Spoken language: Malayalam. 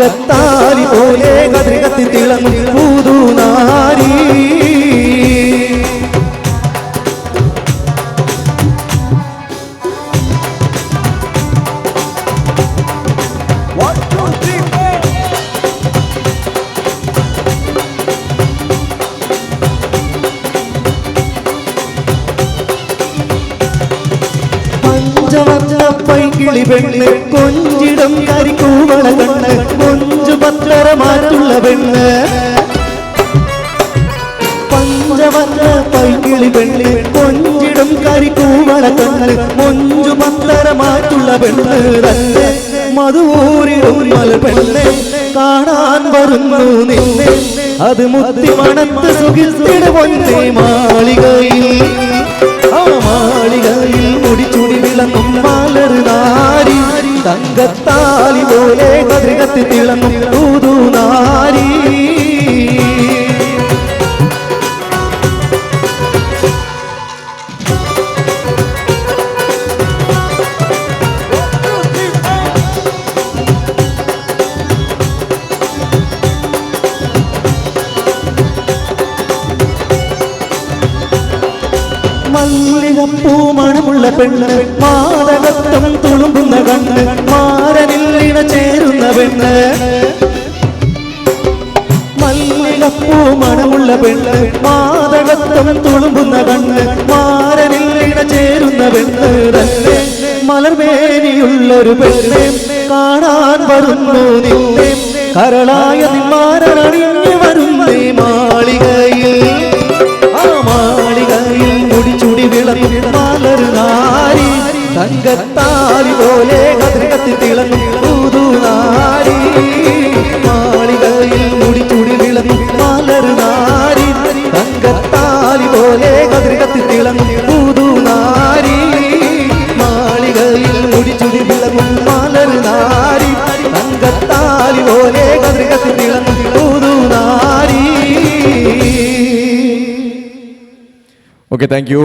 തങ്കത്താലി പോലെ കതിരകത്തി തിളങ്ങും പുതുനാരി പഞ്ചവർണ പൈകിളി പെണ്ണ് കൊഞ്ചിടം കരിക്കൂവള കണ്ണ് കൊഞ്ചു പത്തര മാറ്റുള്ള പെണ്ണ്. പഞ്ചവർണ പൈകിളി പെണ്ണ്. കൊഞ്ചിടും കരിക്കൂവള കണ്ണ്. കൊഞ്ചു പത്തര മാറ്റുള്ള പെണ്ണ്. തന്നെ മധുരിടും മല പെണ്ണ്. കാണാൻ വരുന്നു നിന്നെ. അത് മുത്തി മണത്ത് സുഖിത്തിട പൊന്നെ മാളികയിൽ. ആ മാളികയിൽ തങ്കത്താലി പോലെ കതിരകത്തി തിളങ്ങും നാരി. മല്ലികപ്പൂ മണമുള്ള പെണ്ണ് പാതകത്തം തുളുമ്പുന്ന കണ്ണ് മാരനിൽ ഇണ ചേരുന്ന പെണ്ണ്. മല്ലപ്പൂ മണമുള്ള പെണ്ണ്. മാതകത്വം തുളുമ്പുന്ന കണ്ണ്. മാരനിൽ ഇണ ചേരുന്ന പെണ്ണ്. തന്നെ മലർമേനിയുള്ളൊരു പെണ്ണ്. കാണാൻ വരുന്നു നിന്നെ. കരളായ നിന്മാരണിഞ്ഞു വരുന്നേ മാളികയിൽ. പോലെ കതിരകത്തി തിളങ്ങും ഓക്കെ താങ്ക് യു